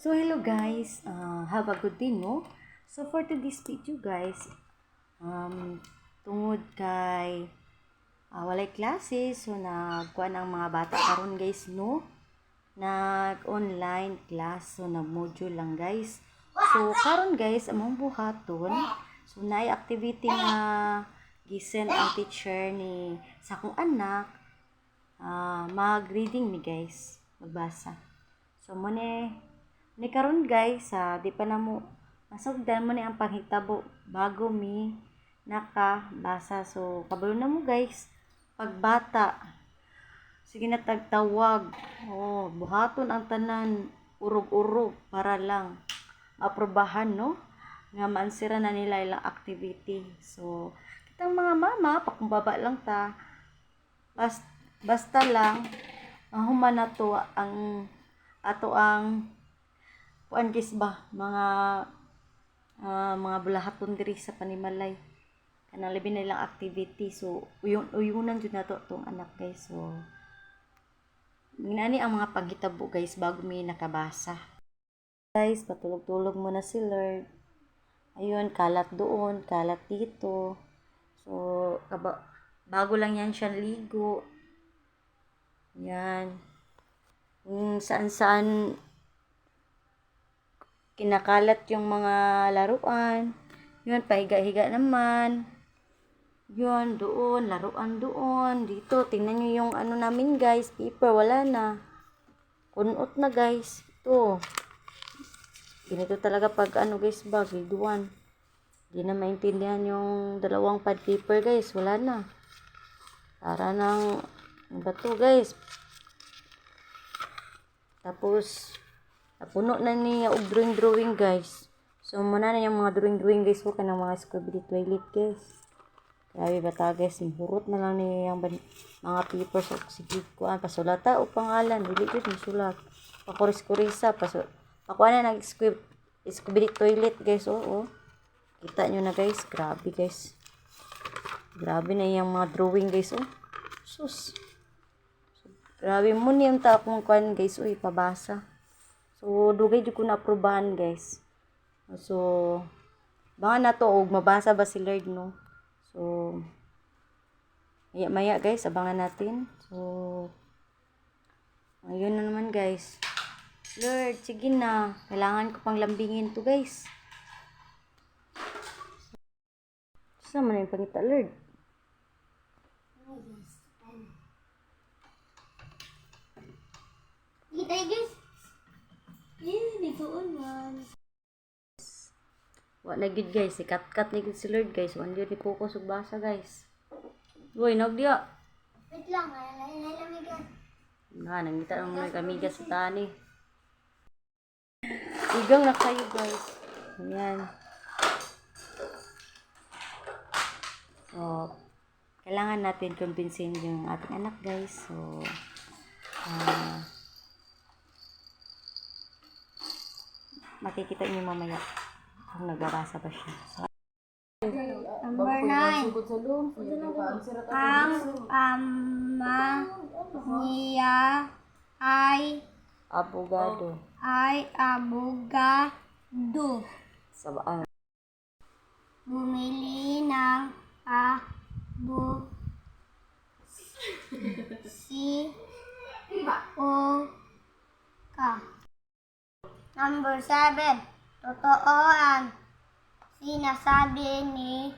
So hello guys, uh, have a good day no? So for today's video guys, um, tungod kay uh, walay klase, so nagkuan ang mga bata karon guys no? Nag-online class, so nag-module lang guys. So karon guys, among buhaton, so naay activity nga gisend ang teacher ni sa akong anak ah mag-reading mi guys, magbasa. So mo ni karon guys, sa di pa na mo masugdan mo ni ang panghitabo bago mi nakabasa. So kabalo na mo guys, pagbata sige na tagtawag. Oh, buhaton ang tanan urog-urog para lang aprobahan no nga maansira na nila ilang activity. So, kitang mga mama, pakumbaba lang ta. Bas, basta lang, mahuman na to ang ato ang kuan gis ba mga ah, mga bulahaton diri sa panimalay kanang labi na ilang activity so uyon uyunan jud nato tong anak guys so Ginani ang mga paghitabo guys bago mi nakabasa. Guys, patulog-tulog muna si Lord. Ayun, kalat doon, kalat dito. So, kaba, bago lang yan siya ligo. Yan. Kung saan-saan kinakalat yung mga laruan. Yun, pahiga-higa naman. Yun, doon, laruan doon. Dito, tingnan nyo yung ano namin guys, paper, wala na. Kunot na guys. Ito. Ganito talaga pag ano guys ba, grade 1. Hindi na maintindihan yung dalawang pad paper guys, wala na. Para ng, ano ba to guys? Tapos, napuno na niya og drawing-drawing guys. So, muna na yung mga drawing-drawing guys, huwag ka ng mga scribbly toilet guys. Grabe ba ta guys, hurot na lang niya yung mga papers o sige ko ang pasulata o pangalan, dili jud mo sulat. Pakuris-kurisa, paso Pakuha na nag script scribbly toilet guys, oo. Oh, Kita nyo na guys, grabe guys. Grabe na yung mga drawing guys, oh. Sus. Grabe mo niyang ta akong kuan guys, uy, pabasa. So, dugay jud ko na guys. So, baka na to, og mabasa ba si Lord, no? So, maya maya guys, abangan natin. So, ayun na naman guys. Lord, sige na. Kailangan ko pang lambingin to guys. Saan man yung pangita, Lord? Kita guys. Man. Wa na gid guys, ikat-kat ni gid si Lord guys. Gyud ni focus ug basa guys. Uy, nog diya. Wait lang, ay amigas. Na, nangita ang mga kamiga sa tani. Igang na kayo guys. Ayan. So, kailangan natin kumbinsin yung ating anak guys. So, ah, makikita niyo mamaya kung nagbabasa ba siya. So, Number 9. Ang ama niya ay abogado. ay abogado. Sa ah, Bumili ng abo si o ka. Number 7. Totoo ang sinasabi ni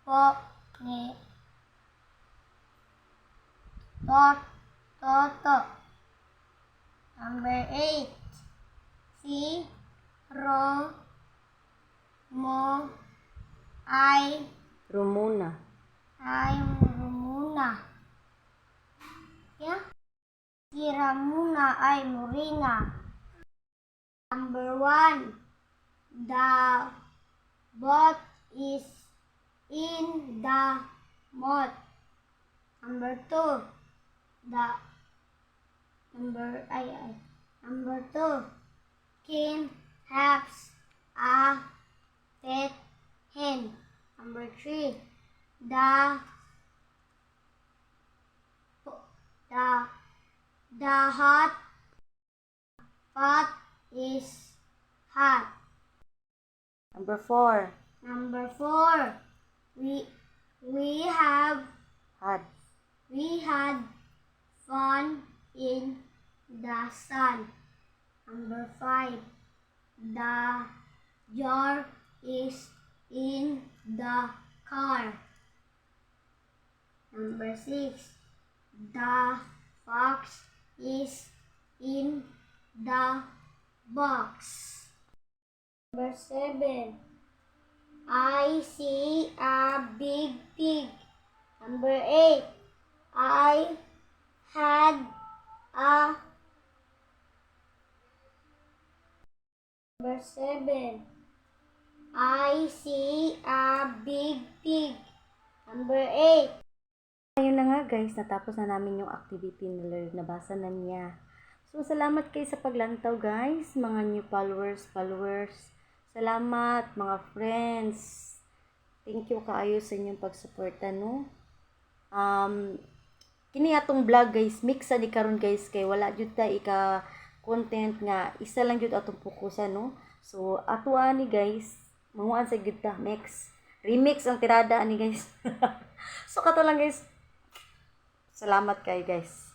po ni Tot Toto. Number 8. Si Ro mo ay Rumuna. ay muna. Yeah? Si Ramuna ay Murina. Number one, the boat is in the moat. Number two, the number ay, ay number two, Kim has a pet hen. Number three, the the the hot pot is hot. Number four, Number four, we we have had. we had fun in the sun. Number five, the jar is in the car. Number six, the fox is in the box. Number seven, I see a big pig. Number eight, I had a Number seven, I see a big pig. Number eight, Ayun na nga guys, natapos na namin yung activity nila, nabasa na niya. So, salamat kayo sa paglantaw guys, mga new followers, followers. Salamat mga friends. Thank you kaayo sa inyong pagsuporta no. Um, kini atong vlog guys, mix ni karon guys kay wala jud ta ika content nga isa lang jud atong fokusan no. So ato ani guys, manguan sa jud ta mix. Remix ang tirada ani guys. so kato lang guys. Salamat kayo guys.